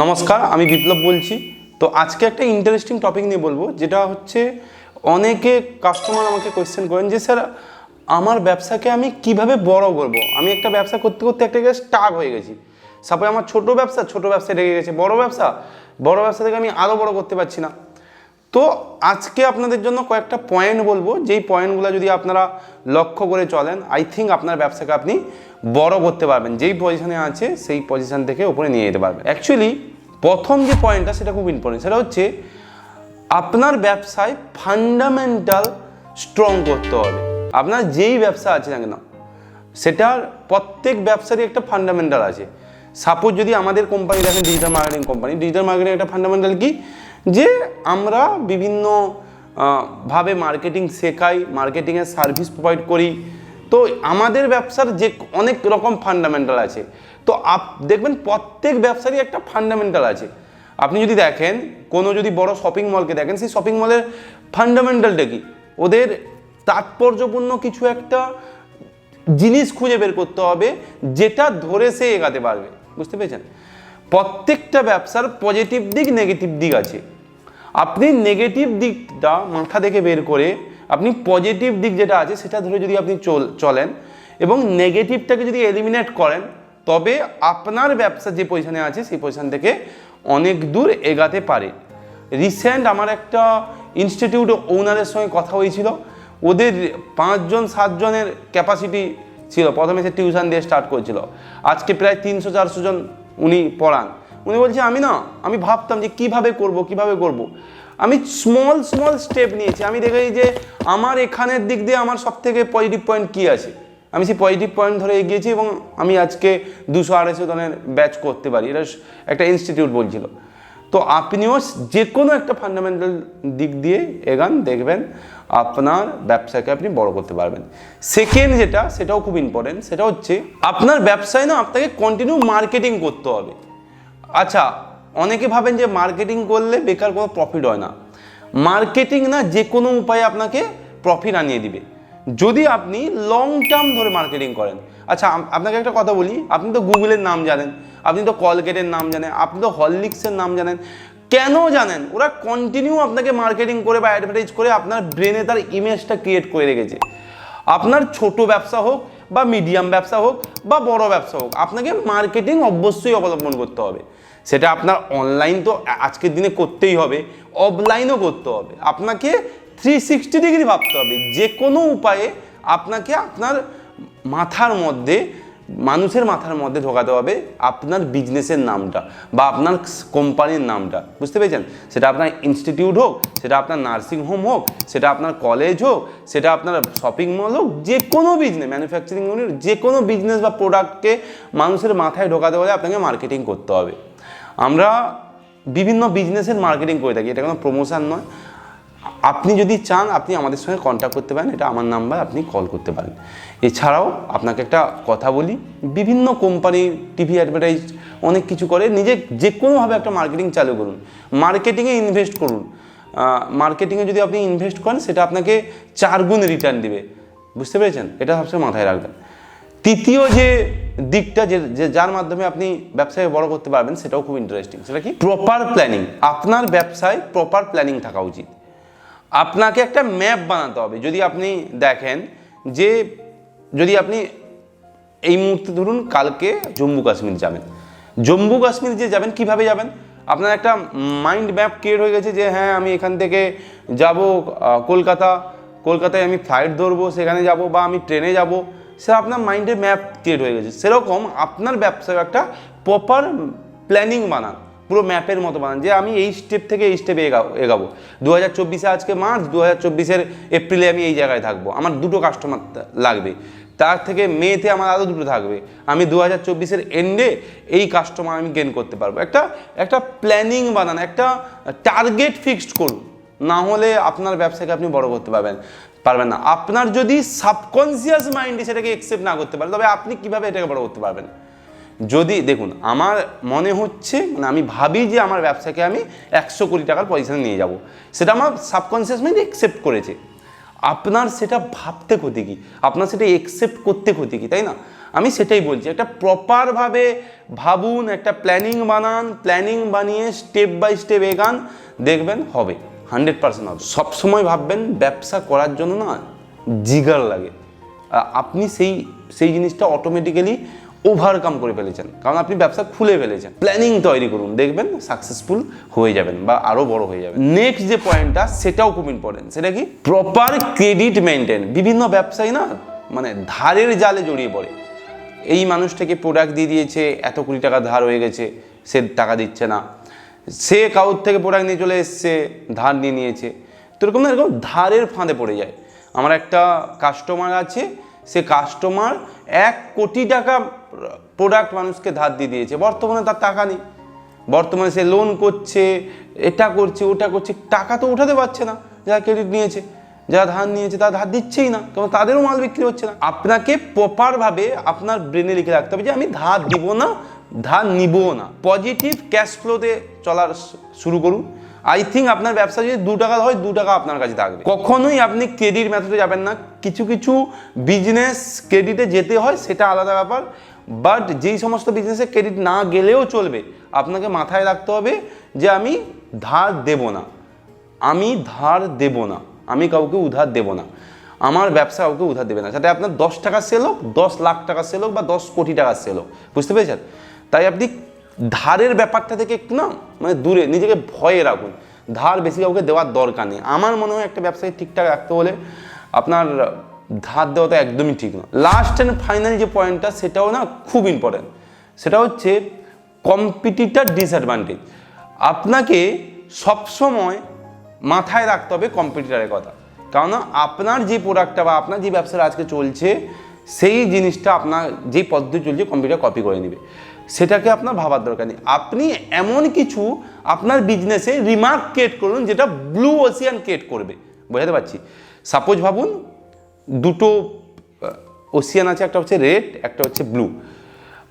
নমস্কার, আমি বিপ্লব বলছি। তো আজকে একটা ইন্টারেস্টিং টপিক নিয়ে বলব, যেটা হচ্ছে অনেকে কাস্টমার আমাকে কোয়েশ্চেন করেন যে, স্যার, আমার ব্যবসাকে আমি কীভাবে বড় করব? আমি একটা ব্যবসা করতে করতে একটা জায়গায় স্টাক হয়ে গেছি। সাপোজ আমার ছোট ব্যবসা ছোট ব্যবসা রেগে গেছে। বড় ব্যবসা? বড় ব্যবসা থেকে আমি আরও বড় করতে পারছি না। তো আজকে আপনাদের জন্য কয়েকটা পয়েন্ট বলব। যেই পয়েন্টগুলো যদি আপনারা লক্ষ্য করে চলেন আই থিঙ্ক আপনার ব্যবসাকে আপনি বড় করতে পারবেন। যেই পজিশনে আছে, সেই পজিশন থেকে উপরে নিয়ে যেতে পারবেন। অ্যাকচুয়ালি প্রথম যে পয়েন্টটা সেটা খুব ইম্পর্টেন্ট সেটা হচ্ছে, আপনার ব্যবসায় ফান্ডামেন্টাল স্ট্রং করতে হবে। আপনার যেই ব্যবসা আছে না কেন, সেটার প্রত্যেক ব্যবসারই একটা ফান্ডামেন্টাল আছে। সাপোজ যদি আমাদের কোম্পানি দেখেন digital marketing company digital marketing একটা ফান্ডামেন্টাল কি? যে আমরা বিভিন্ন ভাবে মার্কেটিং শেখাই মার্কেটিংয়ের সার্ভিস প্রোভাইড করি। তো আমাদের ব্যবসার যে অনেক রকম ফান্ডামেন্টাল আছে। তো আপ, দেখবেন প্রত্যেক ব্যবসারই একটা ফান্ডামেন্টাল আছে। আপনি যদি দেখেন, কোনো যদি বড় শপিং মলকে দেখেন, সেই শপিং মলের ফান্ডামেন্টালটা কি? ওদের তাৎপর্যপূর্ণ কিছু একটা জিনিস খুঁজে বের করতে হবে, যেটা ধরে সে এগাতে পারবে। বুঝতে পেরেছেন? প্রত্যেকটা ব্যবসার পজিটিভ দিক নেগেটিভ দিক আছে। আপনি নেগেটিভ দিকটা মাথা থেকে বের করে আপনি পজিটিভ দিক যেটা আছে সেটা ধরে যদি আপনি চল চলেন এবং নেগেটিভটাকে যদি এলিমিনেট করেন, তবে আপনার ব্যবসা যে পজিশনে আছে সেই পজিশন থেকে অনেক দূর এগাতে পারে। রিসেন্ট আমার একটা ইনস্টিটিউট ওনারের সঙ্গে কথা হয়েছিল। ওদের পাঁচজন, সাতজনের ক্যাপাসিটি ছিল। প্রথমে সে টিউশন দিয়ে স্টার্ট করেছিল। আজকে প্রায় তিনশো, চারশো জন উনি পড়ান। উনি বলছে, আমি না, আমি ভাবতাম যে কীভাবে করব কীভাবে করব। আমি স্মল স্মল স্টেপ নিয়েছি। আমি দেখেছি যে আমার এখানের দিক দিয়ে আমার সব থেকে পজিটিভ পয়েন্ট কী আছে? আমি সেই পজিটিভ পয়েন্ট ধরে এগিয়েছি এবং আমি আজকে দুশো আড়াইশো জনের ব্যাচ করতে পারি। এটা একটা ইনস্টিটিউট বলছিল। তো আপনিও যে কোনো একটা ফান্ডামেন্টাল দিক দিয়ে এগান, দেখবেন আপনার ব্যবসাকে আপনি বড় করতে পারবেন। সেকেন্ড যেটা, সেটাও খুব ইম্পর্টেন্ট সেটা হচ্ছে আপনার ব্যবসায় না আপনাকে কন্টিনিউ মার্কেটিং করতে হবে। আচ্ছা অনেকে ভাবেন যে মার্কেটিং করলে বেকার কোনো প্রফিট হয় না। মার্কেটিং না যে কোনো উপায়ে আপনাকে প্রফিট আনিয়ে দিবে। যদি আপনি লং টার্ম ধরে মার্কেটিং করেন। আচ্ছা আপনাকে একটা কথা বলি, আপনি তো গুগলের নাম জানেন, আপনি তো কলগেটের নাম জানেন, আপনি তো হরলিক্সের নাম জানেন। কেন জানেন? ওরা কন্টিনিউ আপনাকে মার্কেটিং করে বা অ্যাডভার্টাইজ করে আপনার ব্রেনে তার ইমেজটা ক্রিয়েট করে রেখেছে। আপনার ছোট ব্যবসা হোক বা মিডিয়াম ব্যবসা হোক বা বড় ব্যবসা হোক, আপনাকে মার্কেটিং অবশ্যই অবলম্বন করতে হবে। সেটা আপনার অনলাইন তো আজকের দিনে করতেই হবে অফলাইনও করতে হবে। আপনাকে থ্রি সিক্সটি ডিগ্রি ভাবতে হবে। যে কোনো উপায়ে আপনাকে আপনার মাথার মধ্যে, মানুষের মাথার মধ্যে ঢোকাতে হবে আপনার বিজনেসের নামটা বা আপনার কোম্পানির নামটা। বুঝতে পেরেছেন? সেটা আপনার ইনস্টিটিউট হোক, সেটা আপনার নার্সিং হোম হোক, সেটা আপনার কলেজ হোক, সেটা আপনার শপিং মল হোক, যে কোনো বিজনেস ম্যানুফ্যাকচারিং ইউনিট যে কোনো বিজনেস বা প্রোডাক্টকে মানুষের মাথায় ঢোকাতে হলে আপনাকে মার্কেটিং করতে হবে। আমরা বিভিন্ন বিজনেসের মার্কেটিং করে থাকি, এটা কোনো প্রমোশন নয়। আপনি যদি চান, আপনি আমাদের সঙ্গে কন্ট্যাক্ট করতে পারেন, এটা আমার নাম্বার আপনি কল করতে পারেন। এছাড়াও আপনাকে একটা কথা বলি, বিভিন্ন কোম্পানি টিভি অ্যাডভার্টাইজ অনেক কিছু করে, নিজে যে কোনোভাবে একটা মার্কেটিং চালু করুন। মার্কেটিংয়ে ইনভেস্ট করুন। মার্কেটিংয়ে যদি আপনি ইনভেস্ট করেন, সেটা আপনাকে চার গুণ রিটার্ন দিবে। বুঝতে পেরেছেন? এটা সবসময় মাথায় রাখবেন। তৃতীয় যে দিকটা যে যার মাধ্যমে আপনি ব্যবসায় বড় করতে পারবেন, সেটাও খুব ইন্টারেস্টিং সেটা কি? প্রপার প্ল্যানিং আপনার ব্যবসায় প্রপার প্ল্যানিং থাকা উচিত। আপনাকে একটা ম্যাপ বানাতে হবে। যদি আপনি দেখেন যে, যদি আপনি এই মুহূর্তে ধরুন কালকে জম্মু কাশ্মীর যাবেন। জম্মু কাশ্মীর যে যাবেন, কীভাবে যাবেন? আপনার একটা মাইন্ড ম্যাপ ক্রিয়েট হয়ে গেছে যে হ্যাঁ আমি এখান থেকে যাব কলকাতা। কলকাতায় আমি ফ্লাইট ধরবো, সেখানে যাব বা আমি ট্রেনে যাব। সেটা আপনার মাইন্ডে ম্যাপ ক্রিয়েট হয়ে গেছে। সেরকম আপনার ব্যবসায় একটা প্রপার প্ল্যানিং বানান। পুরো ম্যাপের মতো বানান যে আমি এই স্টেপ থেকে এই স্টেপে এগাবো এগাবো। দু হাজার চব্বিশে আজকে মার্চ দু হাজার চব্বিশের এপ্রিলে আমি এই জায়গায় থাকব। আমার দুটো কাস্টমার লাগবে। তার থেকে মেতে আমার আরও দুটো থাকবে। আমি দু হাজার চব্বিশের এন্ডে এই কাস্টমার আমি গেন করতে পারব। একটা একটা প্ল্যানিং বানান, একটা টার্গেট ফিক্সড করুন। না হলে আপনার ব্যবসাকে আপনি বড় করতে পারবেন। পারবেন না। আপনার যদি সাবকনসিয়াস মাইন্ডে সেটাকে একসেপ্ট না করতে পারে, তবে আপনি কীভাবে এটাকে বড় করতে পারবেন? যদি, দেখুন, আমার মনে হচ্ছে মানে আমি ভাবি যে আমার ব্যবসাকে আমি একশো কোটি টাকার পজিশনে নিয়ে যাব। সেটা আমার সাবকনসিয়াস মাইন্ড একসেপ্ট করেছে। আপনার সেটা ভাবতে ক্ষতি কি? আপনার সেটা একসেপ্ট করতে ক্ষতি কি? তাই না? আমি সেটাই বলছি, একটা প্রপারভাবে ভাবুন, একটা প্ল্যানিং বানান প্ল্যানিং বানিয়ে স্টেপ বাই স্টেপ এগান, দেখবেন হবে। হান্ড্রেড পার্সেন্ট হবে। সবসময় ভাববেন ব্যবসা করার জন্য না জিগার লাগে। আপনি সেই সেই জিনিসটা অটোমেটিক্যালি ওভারকাম করে ফেলেছেন। কারণ আপনি ব্যবসা খুলে ফেলেছেন। প্ল্যানিং তৈরি করুন, দেখবেন সাকসেসফুল হয়ে যাবেন বা আরও বড় হয়ে যাবেন। নেক্সট যে পয়েন্টটা সেটাও খুব ইম্পর্টেন্ট সেটা কি? প্রপার ক্রেডিট মেনটেন বিভিন্ন ব্যবসায়ী না মানে ধারের জালে জড়িয়ে পড়ে। এই মানুষটাকে প্রোডাক্ট দিয়ে দিয়েছে, এত কোটি টাকা ধার হয়ে গেছে, সে টাকা দিচ্ছে না। সে কাউর থেকে প্রোডাক্ট নিয়ে চলে এসছে, ধার নিয়ে নিয়েছে। তো এরকম না, এরকম ধারের ফাঁদে পড়ে যায়। আমার একটা কাস্টমার আছে, সে কাস্টমার এক কোটি টাকা প্রোডাক্ট মানুষকে ধার দিয়ে দিয়েছে। বর্তমানে তার টাকা নেই। বর্তমানে সে লোন করছে, এটা করছে, ওটা করছে, টাকা তো উঠাতে পারছে না। যারা ক্রেডিট নিয়েছে, যারা ধার নিয়েছে, তারা ধার দিচ্ছেই না। কারণ তাদেরও মাল বিক্রি হচ্ছে না। আপনাকে প্রপারভাবে আপনার ব্রেনে লিখে রাখতে হবে যে, আমি ধার দিব না ধার নিব না। পজিটিভ ক্যাশ ফ্লোতে চলার শুরু করুন। আই থিঙ্ক আপনার ব্যবসা যদি দু টাকা হয়, দু টাকা আপনার কাছে থাকবে। কখনোই আপনি ক্রেডিট মেথডে যাবেন না। কিছু কিছু বিজনেস ক্রেডিটে যেতে হয়, সেটা আলাদা ব্যাপার। বাট যেই সমস্ত বিজনেসে ক্রেডিট না গেলেও চলবে, আপনাকে মাথায় রাখতে হবে যে আমি ধার দেব না। আমি ধার দেব না। আমি কাউকে উধার দেব না। আমার ব্যবসা কাউকে উধার দেবে না। যাতে আপনার দশ টাকা সেল হোক, দশ লাখ টাকা সেল হোক বা দশ কোটি টাকা সেল হোক। বুঝতে পেরেছেন? তাই আপনি ধারের ব্যাপারটা থেকে একটু না মানে দূরে, নিজেকে ভয়ে রাখুন। ধার বেশি কাউকে দেওয়ার দরকার নেই। আমার মনে হয় একটা ব্যবসায়ী ঠিকঠাক রাখতে হলে আপনার ধার দেওয়াটা একদমই ঠিক না। লাস্ট অ্যান্ড ফাইনাল যে পয়েন্টটা সেটাও না খুব ইম্পর্ট্যান্ট সেটা হচ্ছে কম্পিটিটার ডিসঅ্যাডভান্টেজ আপনাকে সবসময় মাথায় রাখতে হবে কম্পিটিটারের কথা। কারণ আপনার যে প্রোডাক্টটা বা আপনার যে ব্যবসাটা আজকে চলছে, সেই জিনিসটা আপনার, যে পদ্ধতি চলছে কম্পিউটার কপি করে নেবে। সেটাকে আপনার ভাবার দরকার নেই। আপনি এমন কিছু আপনার বিজনেসে রিমার্ক ক্রিয়েট করুন, যেটা ব্লু ওসিয়ান ক্রিয়েট করবে। বোঝাতে পারছি? সাপোজ ভাবুন, দুটো ওসিয়ান আছে, একটা হচ্ছে রেড একটা হচ্ছে ব্লু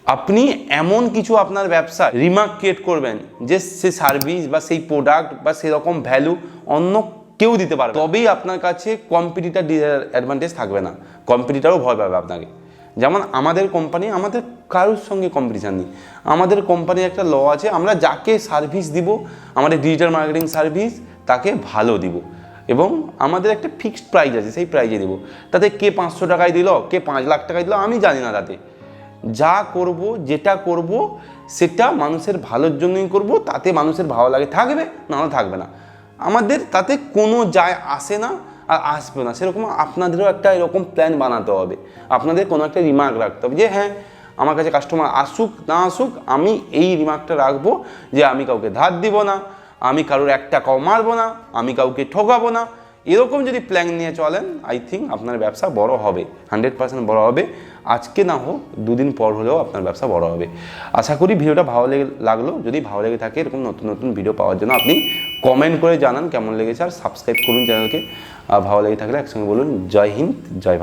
আপনি এমন কিছু আপনার ব্যবসা রিমার্ক ক্রিয়েট করবেন যে সে সার্ভিস বা সেই প্রোডাক্ট বা সেরকম ভ্যালু অন্য কেউ দিতে পারবে তবেই আপনার কাছে কম্পিটিটার অ্যাডভান্টেজ থাকবে না। কম্পিটিটারও ভয় পাবে আপনাকে। যেমন আমাদের কোম্পানি আমাদের কারোর সঙ্গে কম্পিটিশান নেই। আমাদের কোম্পানির একটা ল আছে, আমরা যাকে সার্ভিস দিব, আমাদের ডিজিটাল মার্কেটিং সার্ভিস তাকে ভালো দিব। এবং আমাদের একটা ফিক্সড প্রাইস আছে, সেই প্রাইজে দেবো। তাতে কে পাঁচশো টাকায় দিল, কে পাঁচ লাখ টাকায় দিল, আমি জানি না তাতে। যা করব, যেটা করব, সেটা মানুষের ভালোর জন্যই করব, তাতে মানুষের ভালো লাগে থাকবে নাহলে থাকবে না। আমাদের তাতে কোনো যায় আসে না আর আসবে না। সেরকম আপনাদেরও একটা এরকম প্ল্যান বানাতে হবে। আপনাদের কোনো একটা রিমার্ক রাখতে হবে যে হ্যাঁ আমার কাছে কাস্টমার আসুক, না আসুক, আমি এই রিমার্কটা রাখব যে, আমি কাউকে ধার দিব না, আমি কারোর একটা টাকাও মারবো না, আমি কাউকে ঠকাবো না। এরকম যদি প্ল্যান নিয়ে চলেন আই থিঙ্ক আপনার ব্যবসা বড় হবে হান্ড্রেড পার্সেন্ট বড়ো হবে। আজকে না হোক, দুদিন পর হলেও আপনার ব্যবসা বড় হবে। আশা করি ভিডিওটা ভালো লেগে, লাগল। যদি ভালো লেগে থাকে, এরকম নতুন নতুন ভিডিও পাওয়ার জন্য আপনি কমেন্ট করে জানান কেমন লেগেছে, আর সাবস্ক্রাইব করুন চ্যানেলকে। ভালো লেগে থাকলে একসঙ্গে বলুন, জয় হিন্দ, জয়।